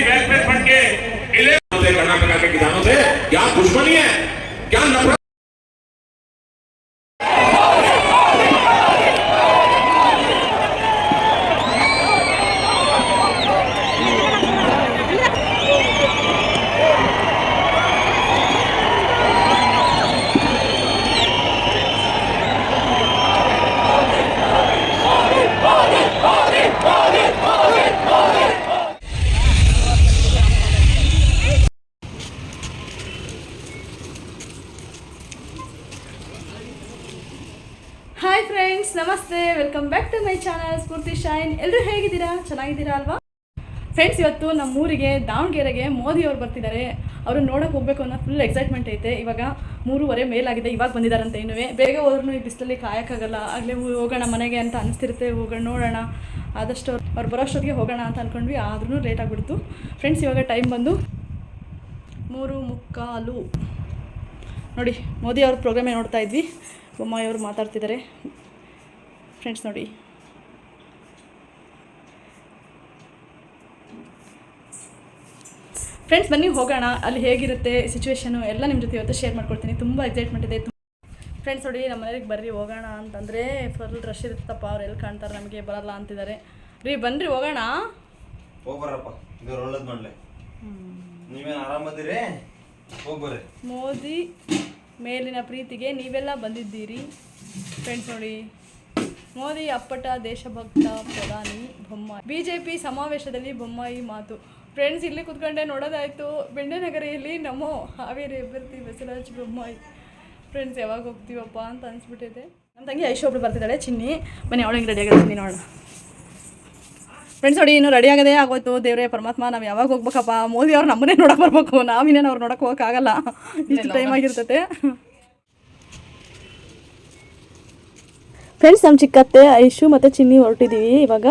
Welfare fund ਕੇ hi friends ನಮಸ್ತೆ. Welcome back to my channel Spoorthi shine ಎಲ್ಲರೂ ಹೇಗಿದ್ದೀರಾ? ಚೆನ್ನಾಗಿದ್ದೀರಾ ಅಲ್ವಾ? ಫ್ರೆಂಡ್ಸ್ ಇವತ್ತು ನಮ್ಮ ಊರಿಗೆ ದಾವಣಗೆರೆಗೆ ಮೋದಿ ಅವರು ಬರ್ತಿದ್ದಾರೆ. ಅವರು ನೋಡೋಕೆ ಹೋಗಬೇಕು ಅನ್ನೋ ಫುಲ್ ಎಕ್ಸೈಟ್ಮೆಂಟ್ ಐತೆ. ಇವಾಗ ಮೂರುವರೆ ಮೇಲಾಗಿದೆ, ಇವಾಗ ಬಂದಿದ್ದಾರಂತೆ ಇನ್ನೂ ಬೇಗ ಹೋದ್ರೂ ಈ ಬಿಸಿಲಲ್ಲಿ ಕಾಯೋಕ್ಕಾಗಲ್ಲ. ಆಗಲೇ ಹೋಗೋಣ ಮನೆಗೆ ಅಂತ ಅನಿಸ್ತಿರುತ್ತೆ. ಹೋಗೋಣ, ನೋಡೋಣ. ಆದಷ್ಟು ಅವ್ರು ಬರೋಷ್ಟೊತ್ತಿಗೆ ಹೋಗೋಣ ಅಂತ ಅಂದ್ಕೊಂಡ್ವಿ ಆದ್ರೂ ಲೇಟ್ ಆಗಿಬಿಡ್ತು. ಫ್ರೆಂಡ್ಸ್ ಇವಾಗ ಟೈಮ್ ಬಂದು ಮೂರು ಮುಕ್ಕಾಲು. ನೋಡಿ, ಮೋದಿ ಅವ್ರ ಪ್ರೋಗ್ರಾಮೇ ನೋಡ್ತಾ ಇದ್ವಿ. ಬೊಮ್ಮಾಯಿ ಅವರು ಮಾತಾಡ್ತಿದ್ದಾರೆ. ಫ್ರೆಂಡ್ಸ್ ನೋಡಿ. ಫ್ರೆಂಡ್ಸ್ ಬನ್ನಿ ಹೋಗೋಣ. ಅಲ್ಲಿ ಹೇಗಿರುತ್ತೆ ಸಿಚುವೇಶನು ಎಲ್ಲ ನಿಮ್ಮ ಜೊತೆ ಇವತ್ತು ಶೇರ್ ಮಾಡ್ಕೊಳ್ತೀನಿ ತುಂಬ ಎಕ್ಸೈಟ್ಮೆಂಟ್ ಇದೆ. ಫ್ರೆಂಡ್ಸ್ ನೋಡಿ ನಮ್ಮ ಮನೆಗೆ ಬರ್ರಿ ಹೋಗೋಣ ಅಂತಂದರೆ ಫುಲ್ ರಶ್ ಇರುತ್ತಪ್ಪ. ಅವ್ರು ಎಲ್ಲಿ ಕಾಣ್ತಾರೆ ನಮಗೆ ಬರಲ್ಲ ಅಂತಿದ್ದಾರೆ. ರೀ ಬನ್ರಿ ಹೋಗೋಣ. ಹೋಗ್ಬರಪ್ಪ ಒಳ್ಳೇದ್ ಮಾಡ್ಲೆ. ನೀವೇನ್ ಆರಾಮದಿರಿ? ಹೋಗ್ಬರ್ರಿ. ಮೋದಿ. ಮೇಲಿನ ಪ್ರೀತಿಗೆ ನೀವೆಲ್ಲ ಬಂದಿದ್ದೀರಿ. ಫ್ರೆಂಡ್ಸ್ ನೋಡಿ, ಮೋದಿ ಅಪ್ಪಟ ದೇಶಭಕ್ತ ಪ್ರಧಾನಿ ಬೊಮ್ಮಾಯಿ. ಬಿಜೆಪಿ ಸಮಾವೇಶದಲ್ಲಿ ಬೊಮ್ಮಾಯಿ ಮಾತು. ಫ್ರೆಂಡ್ಸ್ ಇಲ್ಲಿ ಕುತ್ಕೊಂಡೆ ನೋಡೋದಾಯ್ತು. ಬೆಣ್ಣೆನಗರಿಯಲ್ಲಿ ನಮ್ಮೋ ಹಾವೇರಿ ಅಭ್ಯರ್ಥಿ ಬಸವರಾಜ್ ಬೊಮ್ಮಾಯಿ. ಫ್ರೆಂಡ್ಸ್ ಯಾವಾಗ ಹೋಗ್ತೀವಪ್ಪ ಅಂತ ಅನಿಸ್ಬಿಟ್ಟಿದೆ. ನಮ್ಮ ತಂಗಿ ಐಶೋಬ್ರು ಬರ್ತಿದ್ದಾಳೆ, ಚಿನ್ನಿ. ಬನ್ನಿ ಅವಳು ಹಿಂಗೆ ರೆಡಿ ಆಗಿರ್ತೀನಿ ನೋಡೋಣ. ಫ್ರೆಂಡ್ಸ್ ನೋಡಿ ಇನ್ನು ರೆಡಿ ಆಗದೇ ಆಗೋಯ್ತು. ದೇವ್ರೇ ಪರಮಾತ್ಮ ನಾವು ಯಾವಾಗ ಹೋಗ್ಬೇಕಪ್ಪ? ಮೋದಿ ಅವ್ರು ನಮ್ಮನ್ನೇ ನೋಡಕ್ಕೆ ಬರ್ಬೇಕು. ನಾವಿನ್ನೇನು ಅವ್ರು ನೋಡಕ್ಕೆ ಹೋಗೋಕ್ಕಾಗಲ್ಲ. ಇಷ್ಟು ಟೈಮ್ ಆಗಿರ್ತೈತೆ. ಫ್ರೆಂಡ್ಸ್ ನಮ್ಮ ಚಿಕ್ಕತ್ತೆ ಐಶು ಮತ್ತು ಚಿನ್ನಿ ಹೊರಟಿದ್ದೀವಿ ಇವಾಗ.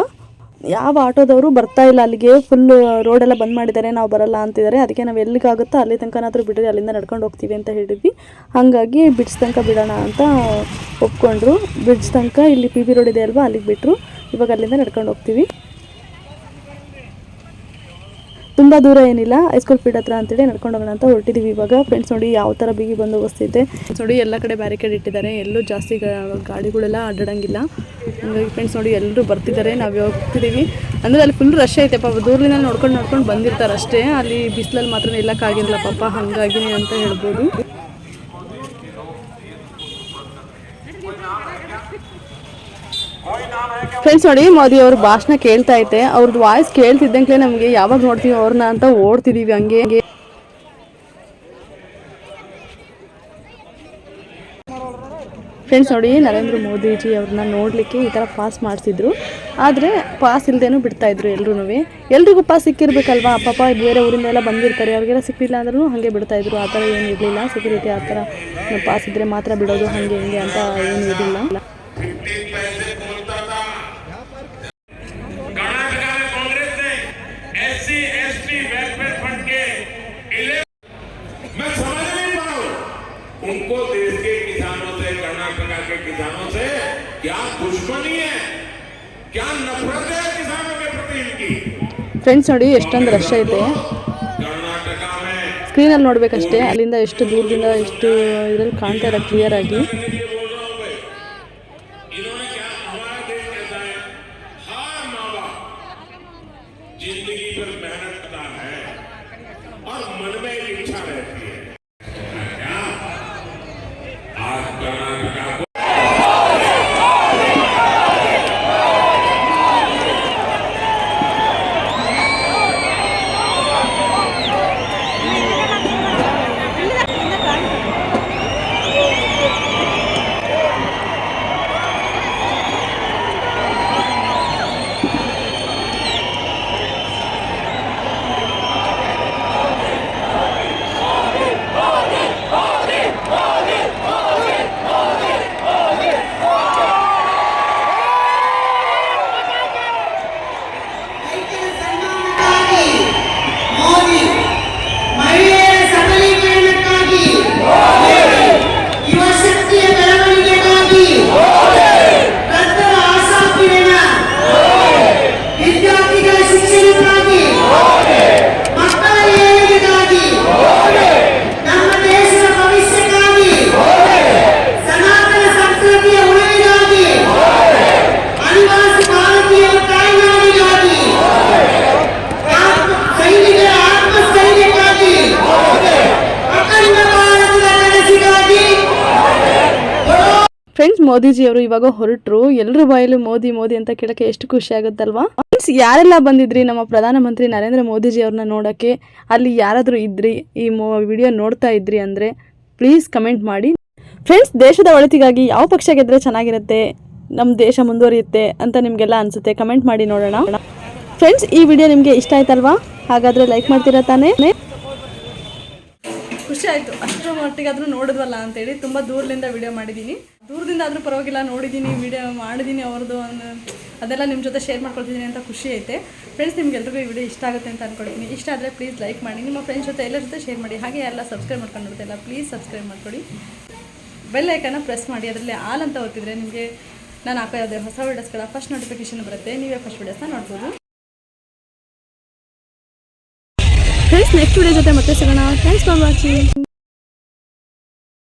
ಯಾವ ಆಟೋದವರು ಬರ್ತಾ ಇಲ್ಲ. ಅಲ್ಲಿಗೆ ಫುಲ್ ರೋಡೆಲ್ಲ ಬಂದ್ ಮಾಡಿದ್ದಾರೆ. ನಾವು ಬರಲ್ಲ ಅಂತಿದ್ದಾರೆ. ಅದಕ್ಕೆ ನಾವು ಎಲ್ಲಿಗಾಗುತ್ತೋ ಅಲ್ಲಿ ತನಕನಾದರೂ ಬಿಡ್ರಿ. ಅಲ್ಲಿಂದ ನಡ್ಕೊಂಡು ಹೋಗ್ತೀವಿ ಅಂತ ಹೇಳಿದ್ವಿ. ಹಾಗಾಗಿ ಬಿಡ್ಸ್ ತನಕ ಬಿಡೋಣ ಅಂತ ಒಪ್ಕೊಂಡ್ರು. ಬಿಡ್ಸ್ ತನಕ ಇಲ್ಲಿ ಪಿ ಬಿ ರೋಡ್ ಇದೆ ಅಲ್ವಾ? ಅಲ್ಲಿಗೆ ಬಿಟ್ಟರು ಇವಾಗ ಅಲ್ಲಿಂದ ನಡ್ಕೊಂಡು ಹೋಗ್ತೀವಿ. ತುಂಬ ದೂರ ಏನಿಲ್ಲ. ಹೈಸ್ಕೂಲ್ ಫೀಲ್ಡ್ ಹತ್ರ ಅಂತೇಳಿ ನಡ್ಕೊಂಡು ಹೋಗೋಣ ಅಂತ ಹೊರಟಿದ್ದೀವಿ ಇವಾಗ. ಫ್ರೆಂಡ್ಸ್ ನೋಡಿ ಯಾವ ಥರ ಬಿಗಿ ಬಂದೋಬಸ್ತಿದೆ ನೋಡಿ ಎಲ್ಲ ಕಡೆ ಬ್ಯಾರಿಕೇಡ್ ಇಟ್ಟಿದ್ದಾರೆ. ಎಲ್ಲೂ ಜಾಸ್ತಿ ಗಾಡಿಗಳೆಲ್ಲ ಅಡ್ಡಾಡಂಗಿಲ್ಲ. ಹಂಗಾಗಿ ಫ್ರೆಂಡ್ಸ್ ನೋಡಿ ಎಲ್ಲರೂ ಬರ್ತಿದ್ದಾರೆ. ನಾವು ಹೋಗ್ತಿದ್ದೀವಿ ಅಂದರೆ ಅಲ್ಲಿ ಫುಲ್ ರಶ್ ಐತೆ ಪಾಪ. ದೂರದಿಂದ ನೋಡ್ಕೊಂಡು ನೋಡ್ಕೊಂಡು ಬಂದಿರ್ತಾರೆ ಅಷ್ಟೇ ಅಲ್ಲಿ ಬಿಸಿಲಲ್ಲಿ ಮಾತ್ರ ನಿಲ್ಲಕ್ಕಾಗಿರಲ್ಲ ಪಾಪ. ಹಾಗಾಗಿ ಅಂತ ಹೇಳ್ಬೋದು. ಫ್ರೆಂಡ್ಸ್ ನೋಡಿ, ಮೋದಿ ಅವ್ರ ಭಾಷಣ ಕೇಳ್ತಾ ಐತೆ ಅವ್ರದ್ದು ವಾಯ್ಸ್ ಕೇಳ್ತಿದ್ದಂಗೆ ನಮಗೆ ಯಾವಾಗ ನೋಡ್ತೀವಿ ಅವ್ರನ್ನ ಅಂತ ಓಡ್ತಿದೀವಿ ಹಂಗೆ ಫ್ರೆಂಡ್ಸ್ ನೋಡಿ, ನರೇಂದ್ರ ಮೋದಿಜಿ ಅವ್ರನ್ನ ನೋಡಲಿಕ್ಕೆ ಈ ಥರ ಪಾಸ್ ಮಾಡಿಸಿದ್ರು. ಆದರೆ ಪಾಸ್ ಇಲ್ದೇನೂ ಬಿಡ್ತಾ ಇದ್ರು ಎಲ್ರೂ ಎಲ್ರಿಗೂ ಪಾಸ್ ಸಿಕ್ಕಿರ್ಬೇಕಲ್ವಾ? ಪಾಪ ಬೇರೆ ಊರಿಂದ ಎಲ್ಲ ಬಂದಿರ್ತಾರೆ. ಅವ್ರಿಗೆಲ್ಲ ಸಿಕ್ಕಿಲ್ಲ ಅಂದ್ರೂ ಹಾಗೆ ಬಿಡ್ತಾ ಇದ್ರು. ಆ ಥರ ಏನು ಇರಲಿಲ್ಲ. ಸೆಕ್ಯೂರಿಟಿ ಆ ಥರ ಪಾಸ್ ಇದ್ದರೆ ಮಾತ್ರ ಬಿಡೋದು ಹಾಗೆ ಹಿಂಗೆ ಅಂತ ಏನು ಇರಲಿಲ್ಲ. के किसानों से क्या दुश्मनी है क्या नफरत है किसानों के प्रति इनकी ಫ್ರೆಂಡ್ಸ್ ನೋಡಿ ಎಷ್ಟೊಂದು ರಶ್ ಐತೆ कर्नाटक में ಸ್ಕ್ರೀನಲ್ಲಿ ನೋಡಬೇಕಷ್ಟೇ ಅಲ್ಲಿಂದ ಎಷ್ಟು ದೂರದಿಂದ ಎಷ್ಟು ಇದರಲ್ಲಿ ಕಾಣ್ತಾ ಇದೆ ಕ್ಲಿಯರ್ ಆಗಿ ये बोल रहा हूं भाई इन्होंने क्या हमारा देश कहता है हर माँ बाप जिंदगी भर मेहनत करता है और मन में एक इच्छा रहती है ಮೋದಿಜಿಯವರು ಇವಾಗ ಹೊರಟರು. ಎಲ್ಲರ ಬಾಯಲ್ಲೂ ಮೋದಿ ಮೋದಿ ಅಂತ ಕೇಳಕ್ಕೆ ಎಷ್ಟು ಖುಷಿ ಆಗುತ್ತಲ್ವಾ? ಫ್ರೆಂಡ್ಸ್ ಯಾರೆಲ್ಲ ಬಂದಿದ್ರಿ ನಮ್ಮ ಪ್ರಧಾನಮಂತ್ರಿ ನರೇಂದ್ರ ಮೋದಿಜಿ ಅವ್ರನ್ನ ನೋಡೋಕ್ಕೆ? ಅಲ್ಲಿ ಯಾರಾದರೂ ಇದ್ರಿ? ಈ ವಿಡಿಯೋ ನೋಡ್ತಾ ಇದ್ರಿ ಅಂದರೆ ಪ್ಲೀಸ್ ಕಮೆಂಟ್ ಮಾಡಿ. ಫ್ರೆಂಡ್ಸ್ ದೇಶದ ಒಳಿತಿಗಾಗಿ ಯಾವ ಪಕ್ಷ ಗೆದ್ರೆ ಚೆನ್ನಾಗಿರುತ್ತೆ? ನಮ್ಮ ದೇಶ ಮುಂದುವರಿಯುತ್ತೆ ಅಂತ ನಿಮಗೆಲ್ಲ ಅನಿಸುತ್ತೆ? ಕಮೆಂಟ್ ಮಾಡಿ ನೋಡೋಣ. ಫ್ರೆಂಡ್ಸ್ ಈ ವಿಡಿಯೋ ನಿಮಗೆ ಇಷ್ಟ ಆಯ್ತಲ್ವಾ? ಹಾಗಾದರೆ ಲೈಕ್ ಮಾಡ್ತೀರಾ ತಾನೇ? ಖುಷಿ ಆಯಿತು. ಅಷ್ಟರ ಮಟ್ಟಿಗೆ ಆದರೂ ನೋಡಿದ್ವಲ್ಲ ಅಂತೇಳಿ ತುಂಬ ದೂರದಿಂದ ವಿಡಿಯೋ ಮಾಡಿದ್ದೀನಿ ದೂರದಿಂದ ಆದರೂ ಪರವಾಗಿಲ್ಲ ನೋಡಿದ್ದೀನಿ ವಿಡಿಯೋ ಮಾಡಿದ್ದೀನಿ ಅವ್ರದ್ದು ಒಂದು ಅದೆಲ್ಲ ನಿಮ್ಮ ಜೊತೆ ಶೇರ್ ಮಾಡ್ಕೊಳ್ತಿದ್ದೀನಿ ಅಂತ ಖುಷಿ ಐತೆ. ಫ್ರೆಂಡ್ಸ್ ನಿಮ್ಗೆಲ್ರಿಗೂ ಈ ವಿಡಿಯೋ ಇಷ್ಟ ಆಗುತ್ತೆ ಅಂತ ಅಂದ್ಕೊಳ್ತೀನಿ ಇಷ್ಟ ಆದರೆ ಪ್ಲೀಸ್ ಲೈಕ್ ಮಾಡಿ, ನಿಮ್ಮ ಫ್ರೆಂಡ್ಸ್ ಜೊತೆ ಎಲ್ಲರ ಜೊತೆ ಶೇರ್ ಮಾಡಿ. ಹಾಗೆ ಎಲ್ಲ ಸಬ್ಸ್ಕ್ರೈಬ್ ಮಾಡ್ಕೊಂಡು ನೋಡ್ತಿಲ್ಲ ಪ್ಲೀಸ್ ಸಬ್ಸ್ಕ್ರೈಬ್ ಮಾಡ್ಕೊಡಿ. ಬೆಲ್ ಐಕನ್ನ ಪ್ರೆಸ್ ಮಾಡಿ, ಅದರಲ್ಲಿ ಆಲ್ ಅಂತ ಓದ್ತಿದ್ರೆ ನಿಮಗೆ ನಾನು ಹಾಕೋ ಯಾವುದೇ ಹೊಸ ವೀಡಿಯೋಸ್ಗಳ ಫಸ್ಟ್ ನೋಟಿಫಿಕೇಶನ್ ಬರುತ್ತೆ. ನೀವೇ ಫಸ್ಟ್ ವೀಡಿಯೋಸ್ನ ನೋಡ್ಬೋದು. ಫ್ರೆಂಡ್ಸ್ ನೆಕ್ಸ್ಟ್ ವಿಡಿಯೋ ಜೊತೆ ಮತ್ತೆ ಸಿಗೋಣ. Thanks for watching